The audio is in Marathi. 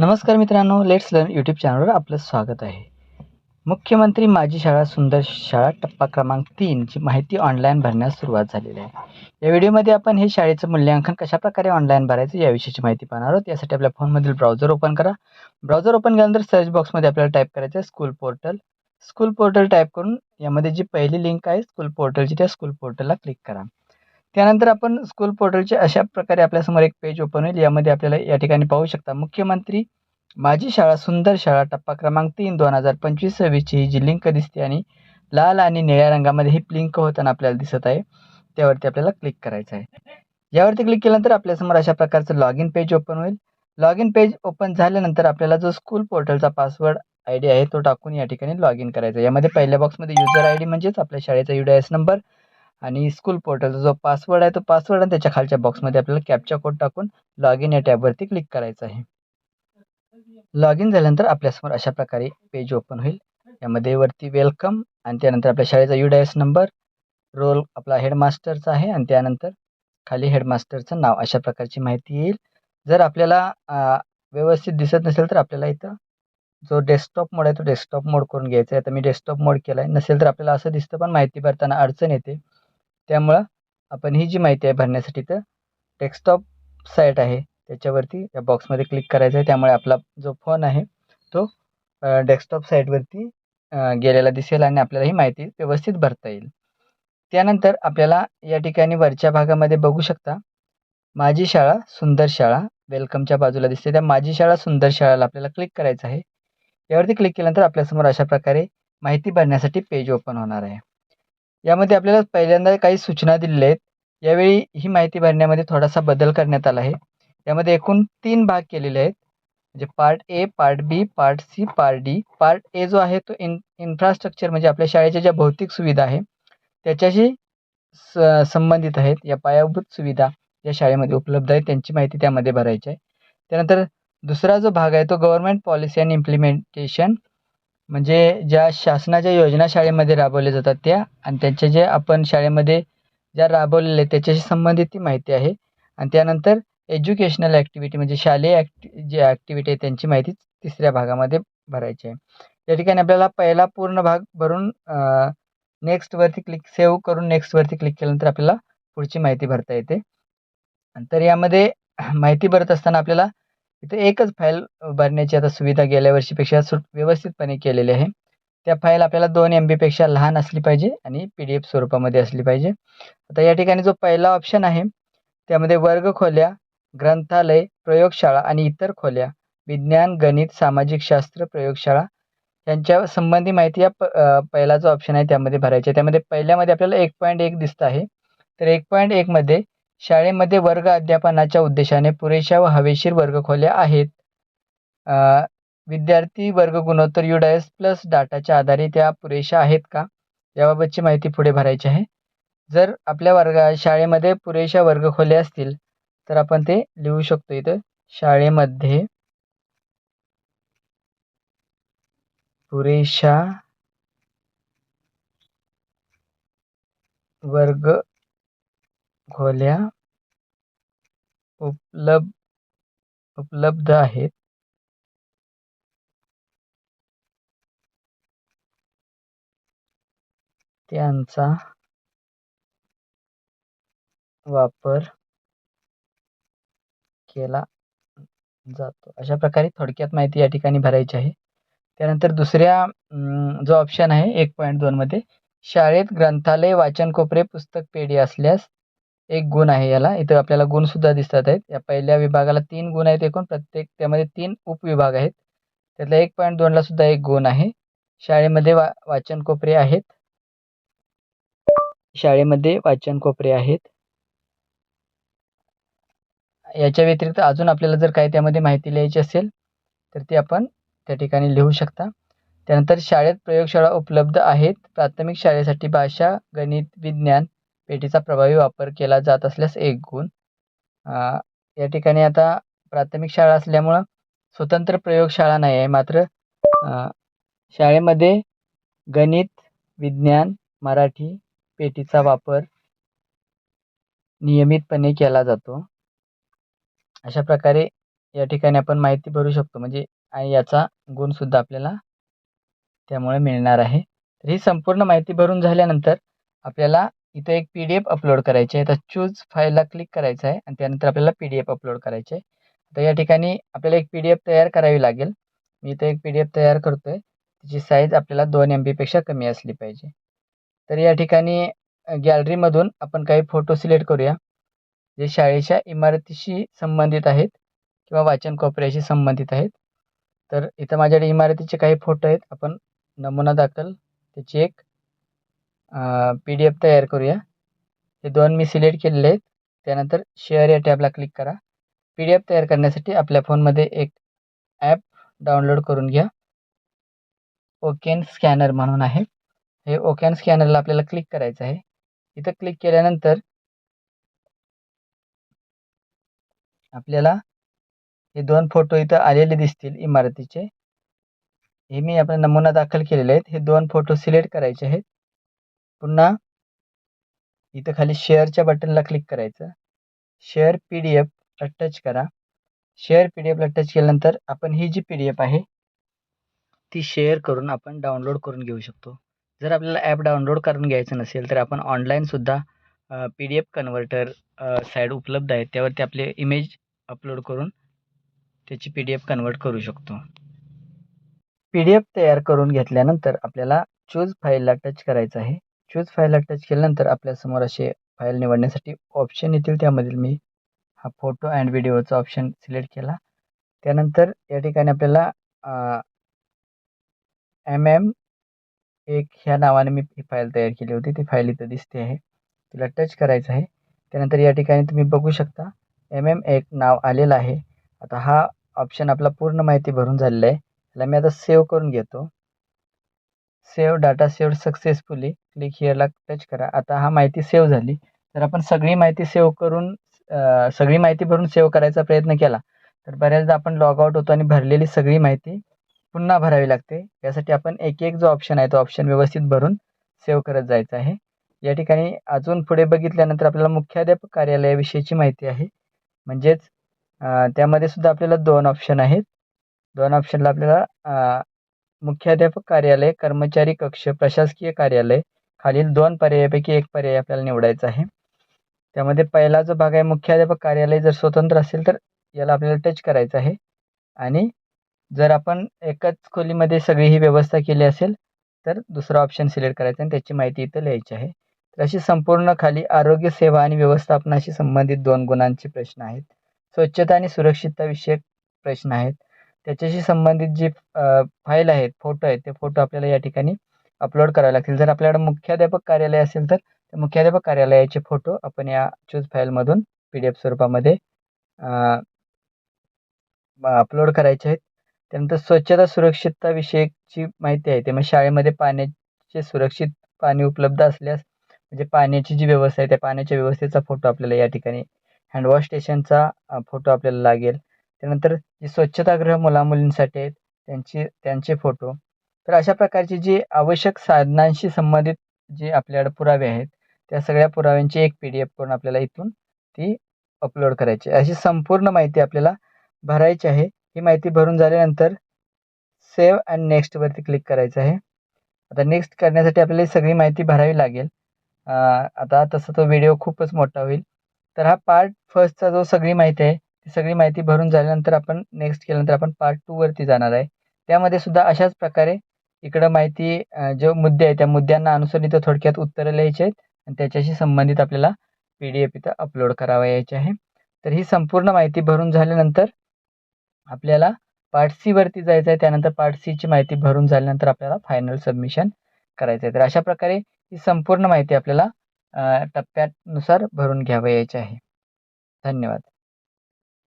नमस्कार मित्रांनो लेट्स लर्न यूट्यूब चॅनलवर आपलं स्वागत आहे. मुख्यमंत्री माझी शाळा सुंदर शाळा टप्पा क्रमांक तीनची माहिती ऑनलाईन भरण्यास सुरुवात झालेली आहे. या व्हिडिओमध्ये आपण हे शाळेचं मूल्यांकन कशाप्रकारे ऑनलाईन भरायचं याविषयीची माहिती पाहणार आहोत. यासाठी आपल्या फोनमधील ब्राउझर ओपन करा. ब्राउझर ओपन केल्यानंतर सर्च बॉक्समध्ये आपल्याला टाईप करायचं आहे school portal school portal type करून यामध्ये जी पहिली लिंक आहे स्कूल पोर्टलची त्या स्कूल पोर्टलला क्लिक करा. त्यानंतर आपण स्कूल पोर्टलचे अशा प्रकारे आपल्यासमोर एक पेज ओपन होईल. यामध्ये आपल्याला या ठिकाणी पाहू शकता मुख्यमंत्री माझी शाळा सुंदर शाळा टप्पा क्रमांक तीन दोन हजार पंचवीस सव्वीसची ही जी लिंक दिसते आणि लाल आणि निळ्या रंगामध्ये ही लिंक होताना आपल्याला दिसत आहे. त्यावरती आपल्याला क्लिक करायचं आहे. यावरती क्लिक केल्यानंतर आपल्यासमोर अशा प्रकारचं लॉग इन पेज ओपन होईल. लॉग इन पेज ओपन झाल्यानंतर आपल्याला जो स्कूल पोर्टलचा पासवर्ड आय डी आहे तो टाकून या ठिकाणी लॉग इन करायचा यामध्ये पहिल्या बॉक्समध्ये युजर आय डी म्हणजेच आपल्या शाळेचा यू डी एस नंबर आणि स्कूल पोर्टलचा जो पासवर्ड आहे तो पासवर्ड आणि त्याच्या खालच्या बॉक्समध्ये आपल्याला कॅपचा कोड टाकून लॉग इन या टॅबवरती क्लिक करायचं आहे. लॉग इन झाल्यानंतर आपल्यासमोर अशा प्रकारे पेज ओपन होईल. यामध्ये वरती वेलकम आणि त्यानंतर आपल्या शाळेचा U D S number role आपला हेडमास्टरचा आहे आणि त्यानंतर खाली हेडमास्टरचं नाव अशा प्रकारची माहिती येईल. जर आपल्याला व्यवस्थित दिसत नसेल तर आपल्याला इथं जो डेस्कटॉप मोड आहे तो डेस्कटॉप मोड करून घ्यायचा आहे. आता मी डेस्कटॉप मोड केला आहे नसेल तर आपल्याला असं दिसतं पण माहिती भरताना अडचण येते. त्यामुळं आपण ही जी माहिती आहे भरण्यासाठी तर डेस्कटॉप साईट आहे. त्याच्यावरती या बॉक्समध्ये क्लिक करायचं आहे. त्यामुळे आपला जो फोन आहे तो डेस्कटॉप साईटवरती गेलेला दिसेल आणि आपल्याला ही माहिती व्यवस्थित भरता येईल. त्यानंतर आपल्याला या ठिकाणी वरच्या भागामध्ये बघू शकता माझी शाळा सुंदर शाळा वेलकमच्या बाजूला दिसते. त्या माझी शाळा सुंदर शाळाला आपल्याला क्लिक करायचं आहे. यावरती क्लिक केल्यानंतर आपल्यासमोर अशा प्रकारे माहिती भरण्यासाठी पेज ओपन होणार आहे. यामध्ये आपल्याला पहिल्यांदा काही सूचना दिलेल्या आहेत. यावेळी ही माहिती भरण्यामध्ये थोडासा बदल करण्यात आला आहे. यामध्ये एकूण तीन भाग केलेले आहेत. म्हणजे part A part B part C part D part A जो आहे तो इन इन्फ्रास्ट्रक्चर म्हणजे आपल्या शाळेच्या ज्या भौतिक सुविधा आहे त्याच्याशी स संबंधित आहेत. या पायाभूत सुविधा ज्या शाळेमध्ये उपलब्ध आहेत. त्यांची माहिती त्यामध्ये भरायची आहे. त्यानंतर दुसरा जो भाग आहे तो गव्हर्मेंट पॉलिसी अँड इम्प्लिमेंटेशन म्हणजे ज्या शासनाच्या योजना शाळेमध्ये राबवल्या जातात त्या आणि त्यांच्या जे आपण शाळेमध्ये ज्या राबवलेल्या आहेत त्याच्याशी संबंधित ती माहिती आहे. आणि त्यानंतर एज्युकेशनल ॲक्टिव्हिटी म्हणजे शालेय ॲक्टि जे ॲक्टिव्हिटी आहे त्यांची माहिती तिसऱ्या भागामध्ये भरायची आहे. या ठिकाणी आपल्याला पहिला पूर्ण भाग भरून नेक्स्टवरती क्लिक सेव्ह करून नेक्स्टवरती क्लिक केल्यानंतर आपल्याला पुढची माहिती भरता येते. तर यामध्ये माहिती भरत असताना आपल्याला इथे एकच फाईल भरण्याची आता सुविधा गेल्या वर्षीपेक्षा सुट व्यवस्थितपणे केलेली आहे. त्या फाईल आपल्याला दोन एम बीपेक्षा लहान असली पाहिजे आणि पी डी एफ स्वरूपामध्ये असली पाहिजे. आता या ठिकाणी जो पहिला ऑप्शन आहे त्यामध्ये वर्ग खोल्या ग्रंथालय प्रयोगशाळा आणि इतर खोल्या विज्ञान गणित सामाजिक शास्त्र प्रयोगशाळा यांच्या संबंधी माहिती या प पहिला जो ऑप्शन आहे त्यामध्ये भरायची आहे. त्यामध्ये पहिल्यामध्ये आपल्याला एक पॉईंट एक दिसत आहे. तर एक पॉईंट एकमध्ये शाळेमध्ये वर्ग अध्यापनाच्या उद्देशाने पुरेशा व हवेशीर वर्गखोल्या आहेत. विद्यार्थी वर्ग गुणोत्तर युडायस प्लस डाटाच्या आधारे त्या पुरेशा आहेत का? याबाबतची माहिती पुढे भरायची आहे. जर आपल्या वर्गा शाळेमध्ये पुरेशा वर्गखोल्या असतील तर आपण ते लिहू शकतो इथं. शाळेमध्ये पुरेशा वर्ग खोल्या उपलब्ध उपलब्ध आहेत. त्यांचा वापर केला जातो. अशा प्रकारे थोडक्यात माहिती या ठिकाणी भरायची आहे. त्यानंतर दुसऱ्या जो ऑप्शन आहे एक पॉईंट दोनमध्ये शाळेत ग्रंथालय वाचन कोपरे पुस्तक पेढी असल्यास एक गुण आहे याला. इथं आपल्याला गुणसुद्धा दिसतात आहेत. या पहिल्या विभागाला तीन गुण आहेत एकूण. प्रत्येक त्यामध्ये तीन उपविभाग आहेत. त्यातल्या एक पॉईंट दोनला सुद्धा एक गुण आहे. शाळेमध्ये वा वाचन कोपरे आहेत. शाळेमध्ये वाचन कोपरे आहेत. याच्या व्यतिरिक्त अजून आपल्याला जर काही त्यामध्ये माहिती लिहायची असेल तर ती आपण त्या ठिकाणी लिहू शकता. त्यानंतर शाळेत प्रयोगशाळा उपलब्ध आहेत. प्राथमिक शाळेसाठी भाषा गणित विज्ञान पेटीचा प्रभावी वापर केला जात असल्यास एक गुण. या ठिकाणी आता प्राथमिक शाळा असल्यामुळं स्वतंत्र प्रयोगशाळा नाही आहे मात्र शाळेमध्ये गणित विज्ञान मराठी पेटीचा वापर नियमितपणे केला जातो. अशा प्रकारे या ठिकाणी आपण माहिती भरू शकतो म्हणजे आणि याचा गुणसुद्धा आपल्याला त्यामुळे मिळणार आहे. तर ही संपूर्ण माहिती भरून झाल्यानंतर आपल्याला इथं एक पी डी एफ अपलोड करायची आहे. तर चूज फाईलला क्लिक करायचं आहे आणि त्यानंतर आपल्याला पी डी एफ अपलोड करायचे आहे. तर या ठिकाणी आपल्याला एक पी डी एफ तयार करावी लागेल. मी इथं एक पी डी एफ तयार करतो आहे त्याची साईज आपल्याला दोन एम बीपेक्षा कमी असली पाहिजे. तर या ठिकाणी गॅलरीमधून आपण काही फोटो सिलेक्ट करूया. जे शाळेच्या इमारतीशी संबंधित आहेत किंवा वाचन कोपऱ्याशी संबंधित आहेत. तर इथं माझ्याकडे इमारतीचे काही फोटो आहेत. आपण नमुना दाखल. त्याची एक पी डी एफ तयार करूया. हे दोन मी सिलेक्ट केलेले आहेत. त्यानंतर शेअर या टॅबला क्लिक करा. पी डी एफ तयार करण्यासाठी आपल्या फोनमध्ये एक ॲप डाउनलोड करून घ्या. ओकेन स्कॅनर म्हणून आहे. हे ओकेन स्कॅनरला आपल्याला क्लिक करायचं आहे. इथं क्लिक केल्यानंतर आपल्याला हे दोन फोटो इथं आलेले दिसतील इमारतीचे. हे मी आपला नमुना दाखल केलेले आहेत. हे दोन फोटो सिलेक्ट करायचे आहेत. पुन्हा इथं खाली शेअरच्या बटनला क्लिक करायचं. शेअर पी डी एफला टच करा. शेअर पी डी एफला टच केल्यानंतर आपण ही जी पी डी एफ आहे ती शेअर करून आपण डाउनलोड करून घेऊ शकतो. जर आपल्याला ॲप डाउनलोड करून घ्यायचं नसेल तर आपण ऑनलाईनसुद्धा P D F converter site उपलब्ध आहे त्यावरती आपले इमेज अपलोड करून त्याची पी डी एफ कन्वर्ट करू शकतो. पी डी एफ तयार करून घेतल्यानंतर आपल्याला चूज फाईलला टच करायचं आहे. चूज फाईलला टच केल्यानंतर आपल्यासमोर असे फाईल निवडण्यासाठी ऑप्शन येतील. त्यामधील मी हा फोटो अँड व्हिडिओचा ऑप्शन सिलेक्ट केला. त्यानंतर या ठिकाणी आपल्याला एम एम MM एक ह्या नावाने मी ही फाईल तयार केली होती. ती फाईल इथं दिसते आहे. तिला टच करायचं आहे. त्यानंतर या ठिकाणी तुम्ही बघू शकता एम एम एक नाव आलेलं आहे. आता हा ऑप्शन आपला पूर्ण माहिती भरून झालेला आहे. त्याला मी आता सेव्ह करून घेतो. Save data save successfully click हिअरला touch करा. आता हा माहिती सेव्ह झाली. तर आपण सगळी माहिती सेव्ह करून सगळी माहिती भरून सेव्ह करायचा प्रयत्न केला. तर बऱ्याचदा आपण लॉग आउट होतो आणि भरलेली सगळी माहिती पुन्हा भरावी लागते. यासाठी आपण एक एक जो ऑप्शन आहे तो ऑप्शन व्यवस्थित भरून सेव्ह करत जायचं आहे. या ठिकाणी अजून पुढे बघितल्यानंतर आपल्याला मुख्याध्यापक कार्यालयाविषयीची माहिती आहे. म्हणजेच त्यामध्ये सुद्धा आपल्याला दोन ऑप्शन आहेत. दोन ऑप्शनला आपल्याला मुख्याध्यापक कार्यालय कर्मचारी कक्ष प्रशासकीय कार्यालय खालील दोन पर्यायापैकी एक पर्याय आपल्याला निवडायचा आहे. त्यामध्ये पहिला जो भाग आहे मुख्याध्यापक कार्यालय जर स्वतंत्र असेल तर याला आपल्याला टच करायचं आहे. आणि जर आपण एकाच खोलीमध्ये सगळी ही व्यवस्था केली असेल तर दुसरा ऑप्शन सिलेक्ट करायचा आणि त्याची माहिती इथं लिहायची आहे. तर अशी संपूर्ण खाली आरोग्य सेवा आणि व्यवस्थापनाशी संबंधित दोन गुणांचे प्रश्न आहेत. स्वच्छता आणि सुरक्षितता विषयक प्रश्न आहेत. त्याच्याशी संबंधित जी फाईल आहेत फोटो आहेत ते फोटो आपल्याला या ठिकाणी अपलोड करावे लागतील. जर आपल्याकडे मुख्याध्यापक कार्यालय असेल तर मुख्याध्यापक कार्यालयाचे फोटो आपण या चूज फाईलमधून पी डी एफ स्वरूपामध्ये अपलोड करायचे आहेत. त्यानंतर स्वच्छता सुरक्षितताविषयकची माहिती आहे. ते मग शाळेमध्ये पाण्याचे सुरक्षित पाणी उपलब्ध असल्यास म्हणजे पाण्याची जी व्यवस्था आहे त्या पाण्याच्या व्यवस्थेचा फोटो आपल्याला या ठिकाणी हँडवॉश स्टेशनचा फोटो आपल्याला लागेल. त्यानंतर जी स्वच्छतागृह मुलामुलींसाठी आहेत त्यांची त्यांचे फोटो तर अशा प्रकारची जी आवश्यक साधनांशी संबंधित जे आपल्याकडे पुरावे आहेत त्या सगळ्या पुराव्यांची एक पी डी एफ करून आपल्याला इथून ती अपलोड करायची. अशी संपूर्ण माहिती आपल्याला भरायची आहे. ही माहिती भरून झाल्यानंतर सेव्ह अँड नेक्स्टवरती क्लिक करायचं आहे. आता नेक्स्ट करण्यासाठी आपल्याला सगळी माहिती भरावी लागेल. आता तसं तो व्हिडिओ खूपच मोठा होईल. तर हा पार्ट फर्स्टचा जो सगळी माहिती आहे ती सगळी माहिती भरून झाल्यानंतर आपण नेक्स्ट केल्यानंतर आपण पार्ट टूवरती जाणार आहे. त्यामध्ये सुद्धा अशाच प्रकारे इकडं माहिती जो मुद्दे आहे त्या मुद्द्यांना अनुसरून इथं थोडक्यात उत्तरं लिहायची आहेत आणि त्याच्याशी संबंधित आपल्याला पी डी एफ इथं अपलोड करावा यायचे आहे. तर ही संपूर्ण माहिती भरून झाल्यानंतर आपल्याला पार्ट सीवरती जायचं आहे. त्यानंतर पार्ट सीची माहिती भरून झाल्यानंतर आपल्याला फायनल सबमिशन करायचं आहे. तर अशा प्रकारे ही संपूर्ण माहिती आपल्याला टप्प्यानुसार भरून घ्यावं यायची आहे. धन्यवाद.